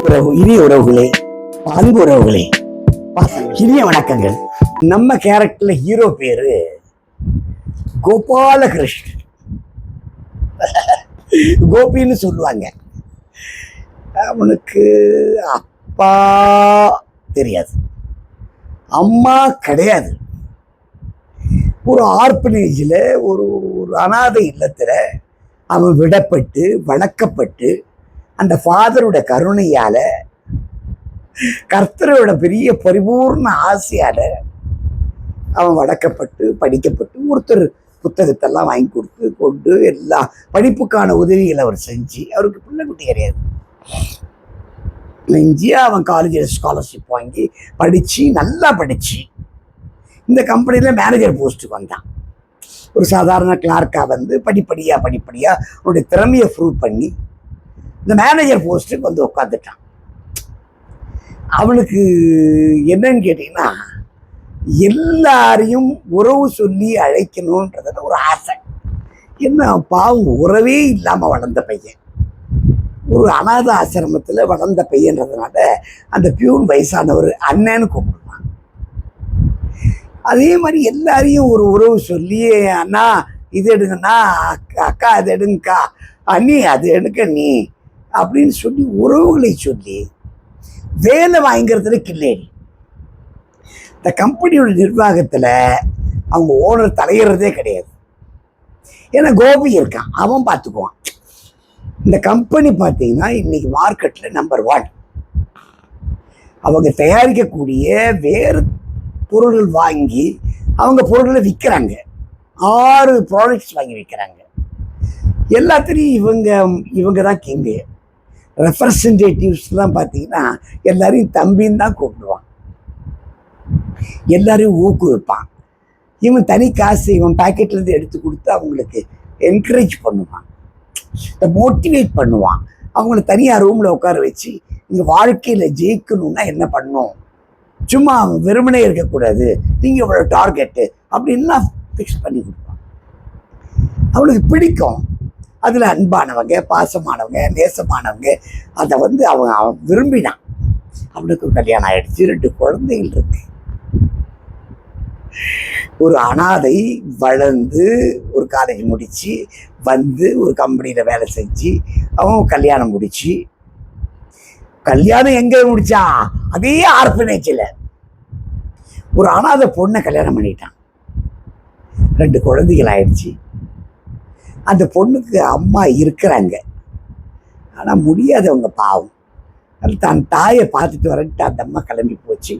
உறவு இனிய உறவுகளே அன்பு உறவுகளே இனிய வணக்கங்கள். நம்ம கேரக்டர்ல ஹீரோ பேரு கோபாலகிருஷ்ணன். கோபின்னு சொல்லுவாங்க. அவனுக்கு அப்பா தெரியாது. அம்மா கிடையாது. ஒரு ஆர்பனேஜில் ஒரு ஒரு அனாதை இல்லத்தில் அவன் விடப்பட்டு வளர்க்கப்பட்டு அந்த ஃபாதரோட கருணையால கர்த்தரோட பெரிய பரிபூர்ண ஆசையால அவன் வடக்கப்பட்டு படிக்கப்பட்டு ஒருத்தர் புத்தகத்தெல்லாம் வாங்கி கொடுத்து கொண்டு எல்லாம் படிப்புக்கான உதவிகளை அவர் செஞ்சு அவருக்கு பிள்ளை குட்டி கிடையாது. செஞ்சு அவன் காலேஜில் ஸ்காலர்ஷிப் வாங்கி படித்து நல்லா படித்து இந்த கம்பெனியில் மேனேஜர் போஸ்ட்டுக்கு வந்தான். ஒரு சாதாரண கிளார்க்காக வந்து படிப்படியாக படிப்படியாக அவனுடைய திறமையை ப்ரூவ் பண்ணி இந்த மேனேஜர் போஸ்ட்டுக்கு வந்து உட்காந்துட்டான் அவனுக்கு என்னன்னு கேட்டிங்கன்னா எல்லாரையும் உறவு சொல்லி அழைக்கணுன்றதுல ஒரு ஆசை. என்ன பாவம் உறவே இல்லாமல் வளர்ந்த பையன். ஒரு அனாத ஆசிரமத்தில் வளர்ந்த பையன்றதுனால அந்த பியூன் வயசானவர் அண்ணன்னு கூப்பிடுவான். அதே மாதிரி எல்லாரையும் ஒரு உறவு சொல்லி அண்ணா இது எடுங்கண்ணா அக்கா அக்கா அது எடுங்கக்கா அண்ணி அது எடுக்க நீ. அப்படின்னு சொல்லி உறவுகளை சொல்லி வேலை வாங்கிறதுல கில்லேடி இந்த கம்பெனியோட நிர்வாகத்தில் அவங்க ஓனர் தலையிடுறதே கிடையாது. ஏன்னா கோபி இருக்கான் அவன் பார்த்துக்குவான் இந்த கம்பெனி பார்த்தீங்கன்னா இன்னைக்கு மார்க்கெட்டில் நம்பர் ஒன் அவங்க தயாரிக்கக்கூடிய வேறு பொருள்கள் வாங்கி அவங்க பொருள்களை விற்கிறாங்க ஆறு ப்ராடக்ட்ஸ் வாங்கி விற்கிறாங்க எல்லாத்துலேயும் இவங்க இவங்க தான் கிங்கு ரெப்ரசன்டேட்டிவ்ஸ்லாம் பார்த்தீங்கன்னா எல்லாரையும் தம்பின்னு தான் கூப்பிடுவான். எல்லாரையும் ஊக்குவிப்பான் இவன் தனி காசு இவன் பாக்கெட்லேருந்து எடுத்து கொடுத்து அவங்களுக்கு என்கரேஜ் பண்ணுவான். இந்த மோட்டிவேட் பண்ணுவான். அவங்கள தனியாக ரூமில் உட்கார வச்சு நீங்கள் வாழ்க்கையில் ஜெயிக்கணும்னா என்ன பண்ணும்? சும்மா அவன் வெறுமனே இருக்கக்கூடாது. நீங்கள் இவ்வளோ டார்கெட்டு அப்படின்லாம் ஃபிக்ஸ் பண்ணி கொடுப்பான். அவனுக்கு பிடிக்கும். அதில் அன்பானவங்க பாசமானவங்க நேசமானவங்க அதை வந்து அவன் அவன் விரும்பினான் அவனுக்கு கல்யாணம் ஆயிடுச்சு ரெண்டு குழந்தைகள் இருக்கு. ஒரு அனாதை வளர்ந்து ஒரு காலேஜ் முடித்து வந்து ஒரு கம்பெனியில் வேலை செஞ்சு அவன் கல்யாணம் முடித்து கல்யாணம் எங்கே முடிச்சா? அதே ஆர்பனேஜில் ஒரு அனாதை பொண்ணை கல்யாணம் பண்ணிட்டான். ரெண்டு குழந்தைகள் ஆயிடுச்சு. அந்த பொண்ணுக்கு அம்மா இருக்கிறாங்க. ஆனால் முடியாதவங்க பாவம். தன் தாயை பார்த்துட்டு வரட்டு அந்த அம்மா கிளம்பி போச்சு.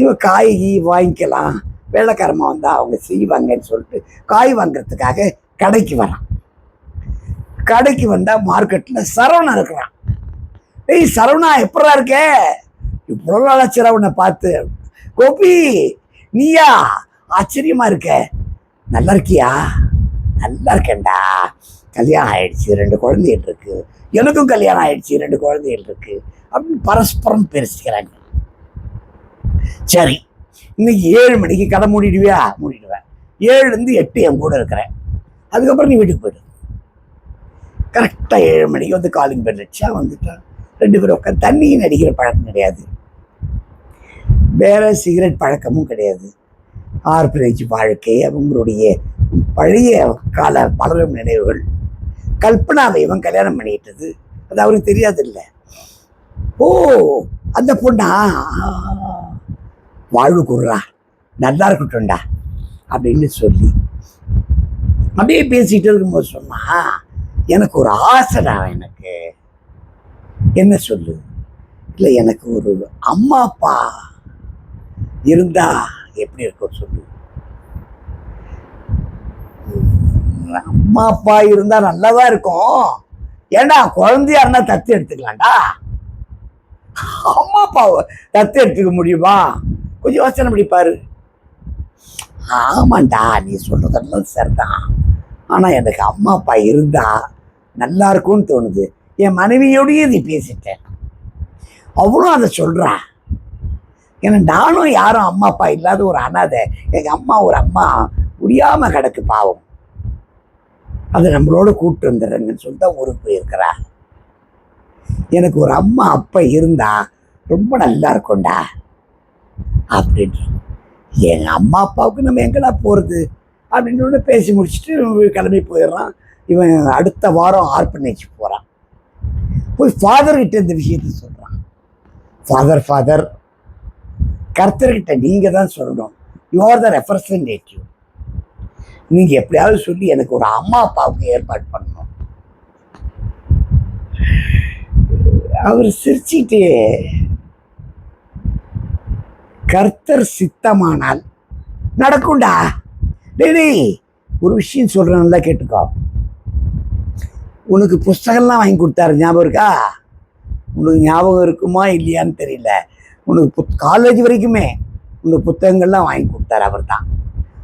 இவன் காய் வாங்கிக்கலாம் வேலைக்காரமாக வந்தால் அவங்க செய்வாங்கன்னு சொல்லிட்டு காய் வாங்குறதுக்காக கடைக்கு வரான். கடைக்கு வந்தால் மார்க்கெட்டில் சரவணன் இருக்கிறான். ஏய் சரவணா எப்படா இருக்க? இவ்வளோ நாளாக சரவணை பார்த்து. கோபி நீயா? ஆச்சரியமாக இருக்க. நல்லா இருக்கியா? நல்லா இருக்கேன்டா. கல்யாணம் ஆயிடுச்சு ரெண்டு குழந்தைகள் இருக்கு. எனக்கும் கல்யாணம் ஆயிடுச்சு ரெண்டு குழந்தைகள் இருக்கு. அப்படின்னு பரஸ்பரம் பேசிக்கிறாங்க. சரி இன்னைக்கு ஏழு மணிக்கு கதை மூடிடுவியா? மூடிடுவேன். ஏழுலேருந்து எட்டு என் கூட இருக்கிறேன். அதுக்கப்புறம் நீ வீட்டுக்கு போயிடு. கரெக்டாக ஏழு மணிக்கு வந்து காலிங் பெல் அடிச்சா வந்துட்டான். ரெண்டு பேரும் உட்காந்து தண்ணியும் அடிக்கிற பழக்கம் கிடையாது. வேற சிகரெட் பழக்கமும் கிடையாது. ஆர்பனேஜ் வாழ்க்கை அவங்களுடைய பழைய கால பலரும் நினைவுகள். கல்பனாவை இவன் கல்யாணம் பண்ணிட்டது அது அவருக்கு தெரியாது இல்லை ஓ அந்த பொண்ணா? வாழ்வு கூறுறா. நல்லா இருக்கட்டும்டா அப்படின்னு சொல்லி. அப்படியே பேசிட்டு இருக்கும்போது சொன்னா எனக்கு ஒரு ஆசைடா எனக்கு. என்ன சொல்லு? இல்லை எனக்கு ஒரு அம்மா அப்பா இருந்தா எப்படி இருக்கும் சொல்லு? அம்மா அப்பா இருந்தா நல்லதா இருக்கும்? ஏன்னா குழந்தையா இருந்தா தத்து எடுத்துக்கலாம்டா? அம்மா அப்பாவை தத்து எடுத்துக்க முடியுமா? கொஞ்சம் யோசனை பிடிப்பாரு ஆமாண்டா நீ சொல்றதெல்லாம் சரிதான். ஆனா எனக்கு அம்மா அப்பா இருந்தா நல்லா இருக்கும்னு தோணுது. என் மனைவியோடயே நீ பேசிட்டேன் அவளும் அதை சொல்றா. ஏன்னா நானும் யாரும் அம்மா அப்பா இல்லாத ஒரு அனாதை. எங்க அம்மா ஒரு அம்மா. முடியாம கிடக்கு பாவம். அதை நம்மளோட கூப்பிட்டு வந்துடுறேங்கன்னு சொல்லிட்டு தான் ஊருக்கு போயிருக்கிறா. எனக்கு ஒரு அம்மா அப்பா இருந்தா ரொம்ப நல்லா இருக்கும்டா அப்படின்ற. என் அம்மா அப்பாவுக்கு நம்ம எங்கடா போகிறது அப்படின்னு ஒன்று பேசி முடிச்சுட்டு கிளம்பி போயிடுறான். இவன் அடுத்த வாரம் ஆர்பனேஜ் போகிறான் போய் ஃபாதர்கிட்ட இந்த விஷயத்த சொல்கிறான் ஃபாதர் ஃபாதர் கர்த்தர்கிட்ட நீங்கள் தான் சொல்லணும். யூ ஆர் த ரெப்ரசன்டேட்டிவ் நீங்கள் எப்படியாவது சொல்லி எனக்கு ஒரு அம்மா அப்பாவுக்கு ஏற்பாடு பண்ணணும். அவர் சிரிச்சுட்டு கர்த்தர் சித்தமானால் நடக்கும்டா. டேய் ஒரு விஷயம் சொல்கிறேன் நல்லா கேட்டுக்கோ. உனக்கு புஸ்தகம்லாம் வாங்கி கொடுத்தாரு ஞாபகம் இருக்கா? உனக்கு ஞாபகம் இருக்குமா இல்லையான்னு தெரியல. உனக்கு புத் காலேஜ் வரைக்குமே உனக்கு புத்தகங்கள்லாம் வாங்கி கொடுத்தாரு அவர் தான்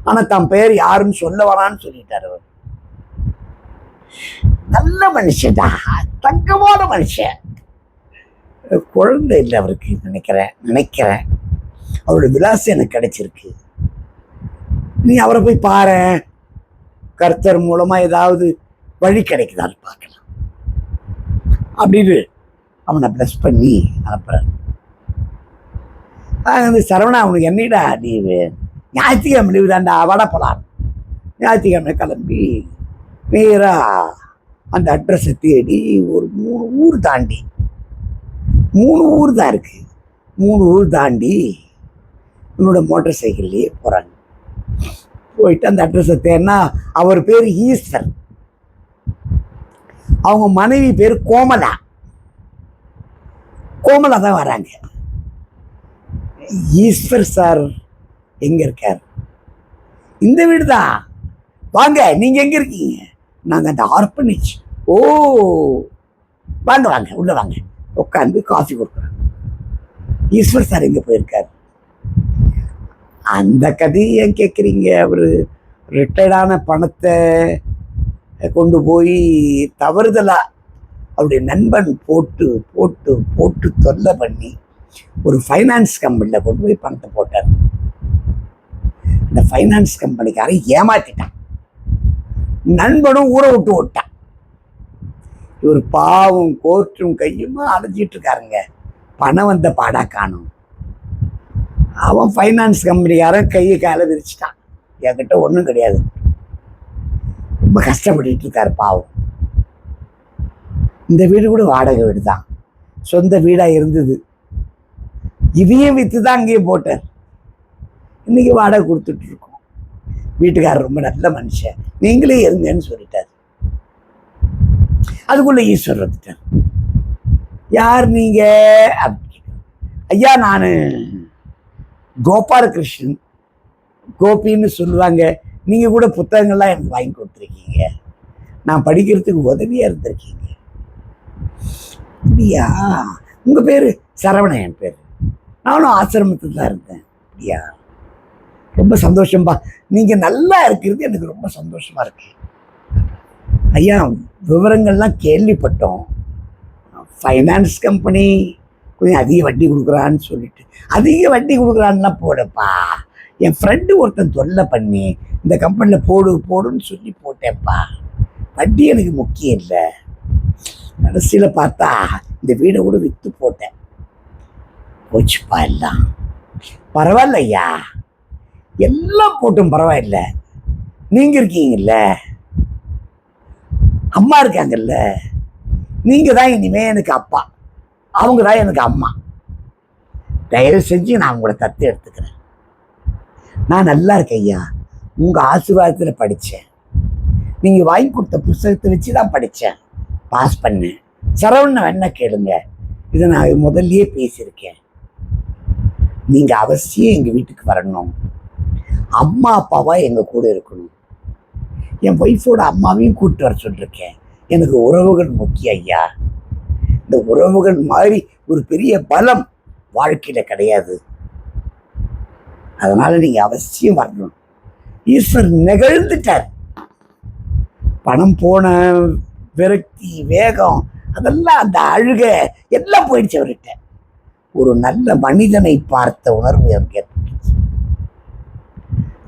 ஆனால் தன் பெயர் யாருன்னு சொல்ல வரான்னு சொல்லிட்டார் அவர். நல்ல மனுஷன்டா தங்கமான மனுஷன். குழந்தை இல்லை அவருக்கு நினைக்கிறேன் நினைக்கிறேன். அவரோட விலாசம் எனக்கு கிடைச்சிருக்கு. நீ அவரை போய் பாரு. கர்த்தர் மூலமா ஏதாவது வழி கிடைக்குதான்னு பார்க்கலாம். அப்படின்னு அவனை ப்ளஸ் பண்ணி அனுப்புறேன் ஆஹ் வந்து சரவணா அவனுக்கு என்னடா நீ ஞாயிற்றுக்கிழமை லீவு தாண்டா வட போலாம் ஞாயிற்றுக்கிழமை கிளம்பி நேராக அந்த அட்ரஸை தேடி ஒரு மூணு ஊர் தாண்டி மூணு ஊர் தான் இருக்கு. மூணு ஊர் தாண்டி என்னோட மோட்டார் சைக்கிள்லேயே போகிறாங்க போயிட்டு அந்த அட்ரஸை தேடினா அவர் பேர் ஈஸ்வர். அவங்க மனைவி பேர் கோமலா. கோமலா தான் வராங்க. ஈஸ்வர் சார் எங்க இருக்கார்? இந்த வீடு தான் வாங்க நீங்க எங்க இருக்கீங்க? நாங்க அந்த ஆர்பனேஜ் ஓ வாங்க வாங்க உள்ள வாங்க. உட்காந்து காஃபி கொடுக்குறோம் ஈஸ்வர் சார் எங்க போயிருக்காரு? அந்த கதையை ஏன் கேட்குறீங்க அவர் ரிட்டையர்டான பணத்தை கொண்டு போய் தவறுதலா அவருடைய நண்பன் போட்டு போட்டு போட்டு தொல்லை பண்ணி ஒரு ஃபைனான்ஸ் கம்பெனியில் கொண்டு போய் பணத்தை போட்டார். இந்த ஃபைனான்ஸ் கம்பெனிக்காரன் ஏமாத்திட்டான். நண்பனும் ஊரை விட்டு விட்டான். இவர் பாவம் கோர்ட்டும் கையுமா அலைஞ்சிட்டு இருக்காருங்க. பணம் வந்த பாடா காணும். அவன் ஃபைனான்ஸ் கம்பெனிக்காரன் கையை காலை விரிச்சிட்டான். என்கிட்ட ஒன்றும் கிடையாது. ரொம்ப கஷ்டப்பட்டுட்டு இருக்காரு பாவம். இந்த வீடு கூட வாடகை வீடு தான் சொந்த வீடாக இருந்தது. இதையும் விற்று தான் அங்கேயே போட்டார். இன்னைக்கு வாடகை கொடுத்துட்டு இருக்கோம். வீட்டுக்காரர் ரொம்ப நல்ல மனுஷன். நீங்களே இருங்கன்னு சொல்லிட்டார். அதுக்குள்ள ஈஸ்வரர் வந்துட்டார். யார் நீங்க? அப்படின்னு ஐயா நான் கோபாலகிருஷ்ணன். கோபின்னு சொல்லுவாங்க. நீங்க கூட புத்தகங்கள்லாம் எனக்கு வாங்கி கொடுத்துருக்கீங்க. நான் படிக்கிறதுக்கு உதவியா இருந்திருக்கீங்க. அப்படியா? உங்க பேரு சரவணன் என் பேரு. நானும் ஆசிரமத்தில் தான் இருந்தேன். அப்படியா? ரொம்ப சந்தோஷம்பா. நீங்கள் நல்லா இருக்கிறது எனக்கு ரொம்ப சந்தோஷமாக இருக்கு. ஐயா விவரங்கள்லாம் கேள்விப்பட்டோம். ஃபைனான்ஸ் கம்பெனி கொஞ்சம் அதிக வட்டி கொடுக்குறான்னு சொல்லிட்டு. அதிக வட்டி கொடுக்குறான்லாம் போடப்பா. என் ஃப்ரெண்டு ஒருத்தன் தொல்லை பண்ணி இந்த கம்பெனியில் போடு போடுன்னு சொல்லி போட்டேன்ப்பா. வட்டி எனக்கு முக்கியம் இல்லை. கடைசியில் பார்த்தா இந்த வீடை கூட விற்று போட்டேன். போச்சுப்பா எல்லாம். பரவாயில்ல ஐயா எல்லாம் போட்டும் பரவாயில்ல. நீங்கள் இருக்கீங்கல்ல. அம்மா இருக்காங்கல்ல. நீங்கள் தான் இனிமே எனக்கு அப்பா. அவங்க தான் எனக்கு அம்மா. தயவு செஞ்சு நான் உங்களை தத்து எடுத்துக்கிறேன். நான் நல்லா இருக்கேன் ஐயா. உங்கள் ஆசீர்வாதத்தில் படித்தேன் நீங்கள் வாங்கி கொடுத்த புஸ்தகத்தை வச்சு தான் படித்தேன் பாஸ் பண்ணேன். சரவண வேணா கேளுங்க. இதை நான் முதல்லயே பேசியிருக்கேன். நீங்கள் அவசியம் எங்கள் வீட்டுக்கு வரணும். அம்மா அப்பாவா எங்கள் கூட இருக்கணும். என் ஒய்ஃபோட அம்மாவையும் கூப்பிட்டு வர சொல்லியிருக்கேன் எனக்கு உறவுகள் முக்கியம் ஐயா. இந்த உறவுகள் மாதிரி ஒரு பெரிய பலம் வாழ்க்கையில் கிடையாது. அதனால நீங்க அவசியம் வரணும். ஈஸ்வர் நிகழ்ந்துட்டார். பணம் போன விரக்தி வேகம் அதெல்லாம் அந்த அழுக எல்லாம் போயிடுச்சு அவர்கிட்ட. ஒரு நல்ல மனிதனை பார்த்த உணர்வு அவருக்கு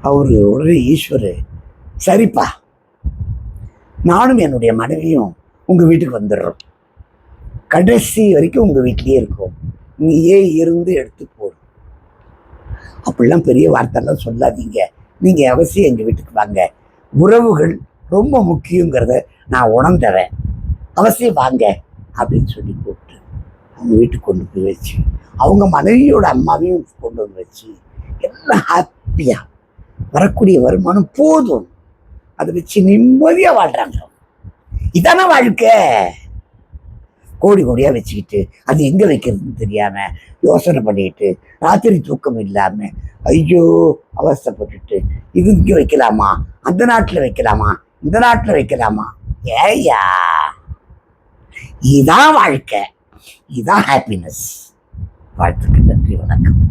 அவர் உடனே ஈஸ்வர் சரிப்பா. நானும் என்னுடைய மனைவியும் உங்கள் வீட்டுக்கு வந்துடுறோம். கடைசி வரைக்கும் உங்கள் வீட்லேயே இருக்கும். நீயே இருந்து எடுத்து போடு அப்படிலாம் பெரிய வார்த்தைலாம் சொல்லாதீங்க. நீங்கள் அவசியம் எங்கள் வீட்டுக்கு வாங்க. உறவுகள் ரொம்ப முக்கியங்கிறத நான் உணர்ந்துறேன். அவசியம் வாங்க அப்படின்னு சொல்லி கூப்பிட்டு அவங்க வீட்டுக்கு கொண்டு போய் வச்சு அவங்க மனைவியோட அம்மாவையும் கொண்டு வந்து வச்சு எல்லாம் ஹாப்பியாக வரக்கூடிய வருமானம் போதும். அதை வச்சு நிம்மதியாக வாழ்கிறாங்க இதான வாழ்க்கை? கோடி கோடியாக வச்சுக்கிட்டு அது எங்கே வைக்கிறதுன்னு தெரியாமல் யோசனை பண்ணிக்கிட்டு ராத்திரி தூக்கம் இல்லாமல் ஐயோ அவஸ்தைப்பட்டுட்டு இது இங்கே வைக்கலாமா? அந்த நாட்டில் வைக்கலாமா? இந்த நாட்டில் வைக்கலாமா? ஏயா இதான் வாழ்க்கை. இதான் ஹாப்பினஸ் வாழ்த்துக்கள் நன்றி வணக்கம்.